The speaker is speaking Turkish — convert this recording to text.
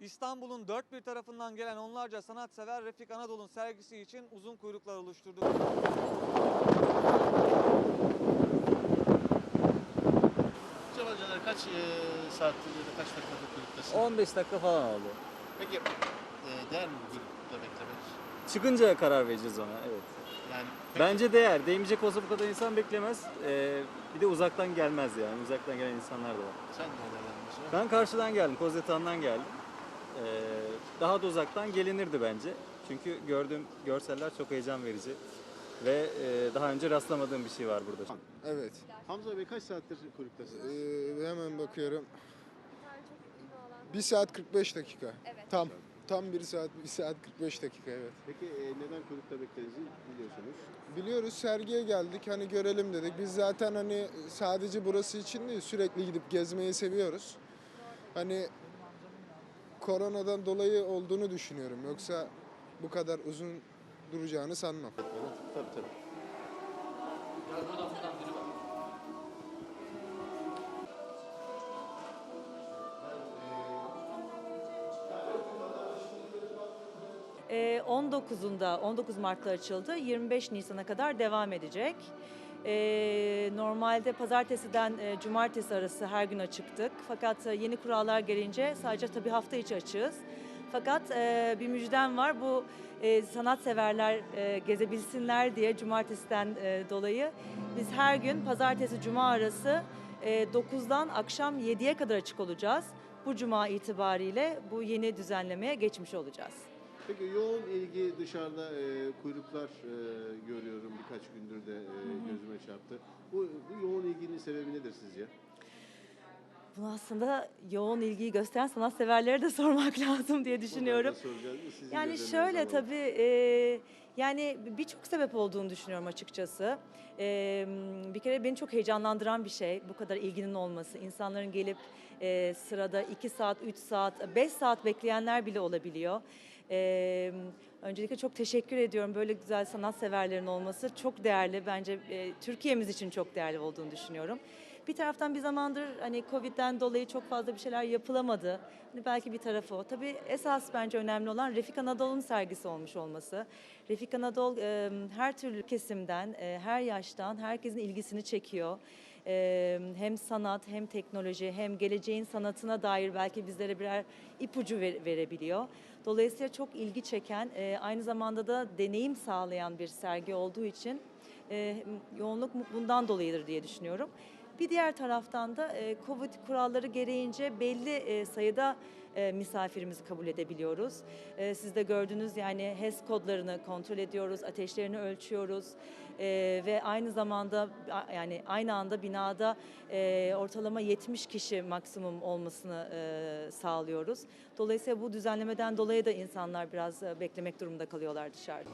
İstanbul'un dört bir tarafından gelen onlarca sanatsever Refik Anadolu'nun sergisi için uzun kuyruklar oluşturdu. Caner kaç e, saattir ya da kaç dakikadır kulüptesin? 15 dakika falan oldu. Peki e, değer mi bu kulüpte beklemek? Çıkınca karar vereceğiz ona evet. Yani peki, Bence değer. Değmeyecek olsa bu kadar insan beklemez. Ee, bir de uzaktan gelmez yani. Uzaktan gelen insanlar da var. sen de mesela. Ben karşıdan geldim. Kozetan'dan geldim. Ee, daha da uzaktan gelinirdi bence. Çünkü gördüğüm görseller çok heyecan verici. Ve e, daha önce rastlamadığım bir şey var burada. Evet. Hamza Bey kaç saattir kulüptesiniz? Ee, hemen bakıyorum. 1 saat 45 dakika. Evet. Tam. Tam 1 saat 1 saat 45 dakika evet. Peki e, neden kulüpte beklediğinizi biliyorsunuz. Biliyoruz sergiye geldik hani görelim dedik. Biz zaten hani sadece burası için değil sürekli gidip gezmeyi seviyoruz. Hani koronadan dolayı olduğunu düşünüyorum. Yoksa bu kadar uzun duracağını sanmam. Evet, tabii tabii. Ee, 19'unda 19 Mart'ta açıldı. 25 Nisan'a kadar devam edecek. Ee, normalde pazartesiden e, cumartesi arası her gün açıktık. Fakat e, yeni kurallar gelince sadece tabii hafta içi açığız. Fakat e, bir müjdem var. Bu e, sanatseverler e, gezebilsinler diye cumartesiden e, dolayı biz her gün pazartesi cuma arası e, 9'dan akşam 7'ye kadar açık olacağız. Bu cuma itibariyle bu yeni düzenlemeye geçmiş olacağız. Peki yoğun ilgi dışarıda e, kuyruklar e, görüyorum birkaç gündür de e, gözüme çarptı. Bu, bu yoğun ilginin sebebi nedir sizce? Bunu aslında yoğun ilgiyi gösteren sanatseverlere de sormak lazım diye düşünüyorum. Onları da soracağız. Sizin Yani şöyle alalım. tabii e, yani birçok sebep olduğunu düşünüyorum açıkçası. E, bir kere beni çok heyecanlandıran bir şey bu kadar ilginin olması. İnsanların gelip e, sırada 2 saat, 3 saat, 5 saat bekleyenler bile olabiliyor. E, öncelikle çok teşekkür ediyorum böyle güzel sanatseverlerin olması çok değerli. Bence e, Türkiye'miz için çok değerli olduğunu düşünüyorum. Bir taraftan bir zamandır hani Covid'den dolayı çok fazla bir şeyler yapılamadı. Hani belki bir tarafı o. Tabii esas bence önemli olan Refik Anadolu'nun sergisi olmuş olması. Refik Anadolu e, her türlü kesimden, e, her yaştan herkesin ilgisini çekiyor. Hem sanat, hem teknoloji, hem geleceğin sanatına dair belki bizlere birer ipucu ver- verebiliyor. Dolayısıyla çok ilgi çeken, aynı zamanda da deneyim sağlayan bir sergi olduğu için yoğunluk bundan dolayıdır diye düşünüyorum. Bir diğer taraftan da Covid kuralları gereğince belli sayıda misafirimizi kabul edebiliyoruz. Siz de gördünüz yani HES kodlarını kontrol ediyoruz, ateşlerini ölçüyoruz ve aynı zamanda yani aynı anda binada ortalama 70 kişi maksimum olmasını sağlıyoruz. Dolayısıyla bu düzenlemeden dolayı da insanlar biraz beklemek durumunda kalıyorlar dışarıda.